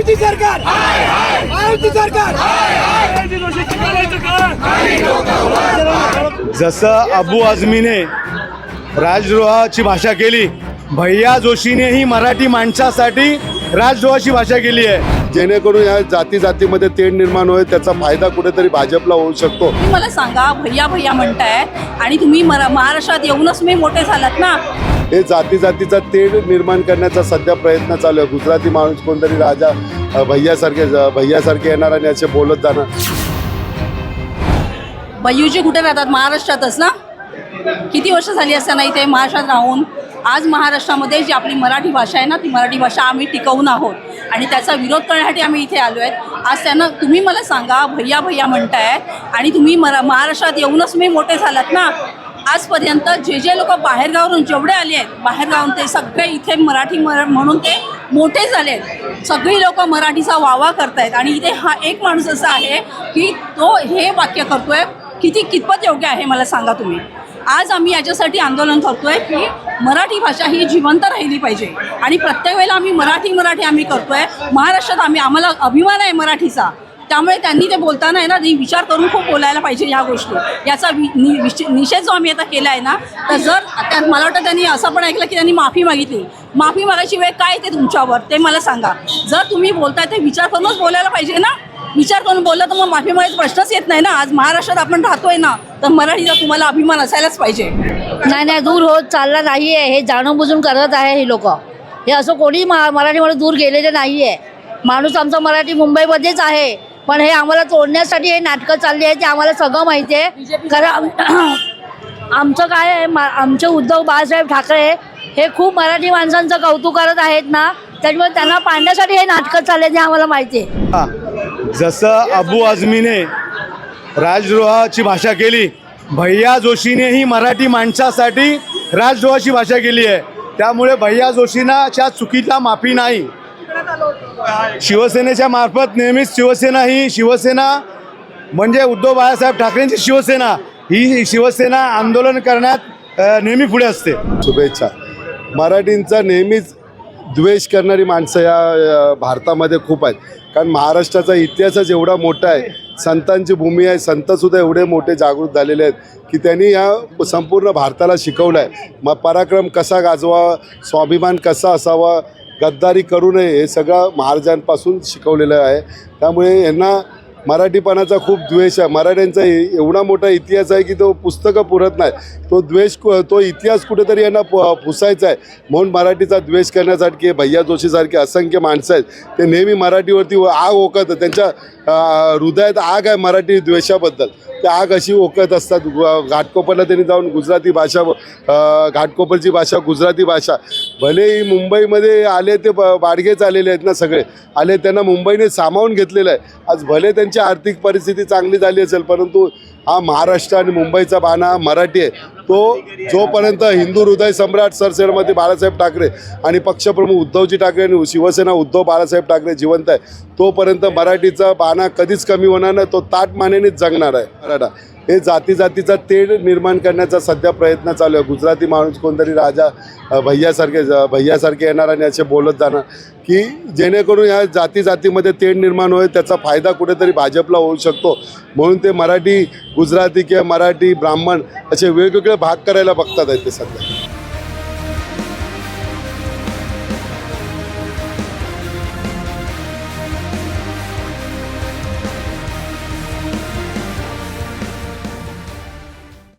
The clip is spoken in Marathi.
महायुती सरकार! महायुती सरकार! जसं अबू आझमीने राजद्रोहाची भाषा केली भैया जोशीनेही मराठी माणसासाठी राजद्रोहाची भाषा केली आहे. जेणेकरून या जाती जातीमध्ये तेढ निर्माण होईल त्याचा फायदा कुठेतरी भाजपला होऊ शकतो. मला सांगा भैया भैया म्हणताय आणि तुम्ही मरा महाराष्ट्रात येऊनच तुम्ही मोठे झालात ना? हे जाती जातीचा तेढ निर्माण करण्याचा सध्या प्रयत्न चालू आहे. गुजराती माणूस कोणतरी राजा भैयासारखे भैयासारखे येणार आणि असे बोलत जाणार. भैयूजी कुठे राहतात? महाराष्ट्रातच ना? किती वर्ष झाली असताना इथे महाराष्ट्रात राहून? आज महाराष्ट्रामध्ये जी आपली मराठी भाषा आहे ना ती मराठी भाषा आम्ही टिकवून आहोत. आणि त्याचा विरोध करण्यासाठी आम्ही इथे आलो आहेत. आज त्यांना तुम्ही मला सांगा भैया भैया म्हणताय आणि तुम्ही मरा महाराष्ट्रात येऊनच तुम्ही मोठे झालात ना? आजपर्यंत जे जे लोक बाहेरगावरून जेवढे आले आहेत बाहेरगावून ते सगळे इथे मराठी मरा म्हणून ते मोठे झाले आहेत. सगळी लोक मराठीचा वावा करतायत. आणि इथे हा एक माणूस असा आहे की तो हे वाक्य करतोय किती कितपत योग्य आहे मला सांगा तुम्ही. आज आम्ही याच्यासाठी आंदोलन करतोय की मराठी भाषा ही जिवंत राहिली पाहिजे. आणि प्रत्येक वेळेला आम्ही मराठी मराठी आम्ही करतोय. महाराष्ट्रात आम्ही आम्हाला अभिमान आहे मराठीचा. त्यामुळे त्यांनी ते बोलताना आहे ना विचार करून खूप बोलायला पाहिजे ह्या गोष्टी. याचा वि- नि- निषेध जो आम्ही आता केला आहे ना तर जर आता मला वाटतं त्यांनी असं पण ऐकलं की त्यांनी माफी मागितली. माफी मागायची वेळ काय ते तुमच्यावर ते मला सांगा. जर तुम्ही बोलताय ते विचार करूनच बोलायला पाहिजे ना. विचार करून बोललं तर मग माफी मागायचा प्रश्नच येत नाही ना. आज महाराष्ट्रात आपण राहतोय ना तर मराठीचा तुम्हाला अभिमान असायलाच पाहिजे. नाही नाही दूर होत चालला नाही आहे हे जाणून बुजून करत आहे हे लोक. हे असं कोणी मा मराठीमध्ये दूर गेलेले नाही आहे माणूस आमचा मराठी मुंबईमध्येच आहे. पण हे आम्हाला तोडण्यासाठी हे नाटकं चालली आहे ते आम्हाला सगळं माहिती आहे. कारण आम- आमचं काय आहे मा आमचे उद्धव बाळासाहेब ठाकरे हे खूप मराठी माणसांचं कौतुक करत आहेत ना त्याच्यामुळे त्यांना पाडण्यासाठी हे नाटकं चालले ते आम्हाला माहिती आहे. हा. जसं अबू आझमीने राजद्रोहाची भाषा केली भैया जोशीनेही मराठी माणसासाठी राजद्रोहाची भाषा केली आहे. त्यामुळे भैया जोशीनाच्या चुकीला माफी नाही. शिवसेनेच्या मार्फत नेहमीच शिवसेना ही शिवसेना म्हणजे उद्धव बाळासाहेब ठाकरेंची शिवसेना. ही शिवसेना आंदोलन करण्यात नेहमी पुढे असते. शुभेच्छा. मराठींचा नेहमीच द्वेष करणारी माणसं या भारतामध्ये खूप आहेत. कारण महाराष्ट्राचा इतिहासच एवढा मोठा आहे. संतांची भूमी आहे. संतसुद्धा एवढे मोठे जागृत झालेले आहेत की त्यांनी या संपूर्ण भारताला शिकवलं आहे मग पराक्रम कसा गाजवा? स्वाभिमान कसा असावा? गद्दारी करू नये हे सगळं महाराजांपासून शिकवलेलं आहे. त्यामुळे यांना मराठीपणाचा खूप द्वेष आहे. मराठ्यांचा एवढा मोठा इतिहास आहे की तो पुस्तकं पुरत नाही. तो द्वेष तो इतिहास कुठेतरी यांना पु पुसायचा आहे. म्हणून मराठीचा द्वेष करण्यासाठी भैया जोशीसारखे असंख्य माणसं आहेत. ते नेहमी मराठीवरती व- आग ओकत त्यांच्या हृदयात आग आहे मराठी द्वेषाबद्दल. ते आग अशी ओकत असतात. घाटकोपरला त्यांनी जाऊन गुजराती भाषा घाटकोपरची भाषा गुजराती भाषा. भलेही मुंबईमध्ये आले ते ब- बाडगेच आलेले आहेत ना सगळे. आले त्यांना मुंबईने सामावून घेतलेलं आहे. आज भले त्यांनी त्यांची आर्थिक परिस्थिती चांगली झाली असेल परंतु हा महाराष्ट्र आणि मुंबईचा बाणा हा मराठी आहे. तो जोपर्यंत हिंदू हृदय सम्राट सरसेनापती बाळासाहेब ठाकरे आणि पक्षप्रमुख उद्धवजी ठाकरे आणि शिवसेना उद्धव बाळासाहेब ठाकरे जिवंत आहे तोपर्यंत मराठीचा बाणा कधीच कमी होणार नाही तो ताट मानेनेच जगणार आहे. मराठा हे जाती जातीचा तेढ निर्माण करण्याचा सध्या प्रयत्न चालू आहे. गुजराती माणूस कोणतरी राजा भैयासारखे भैयासारखे येणार आणि असे बोलत जाणार की जेणेकरून या जाती जातीमध्ये तेढ निर्माण होईल त्याचा फायदा कुठेतरी भाजपला होऊ शकतो. म्हणून ते मराठी गुजराती किंवा मराठी ब्राह्मण असे वेगवेगळे भाग करायला बघतात आहेत ते सध्या.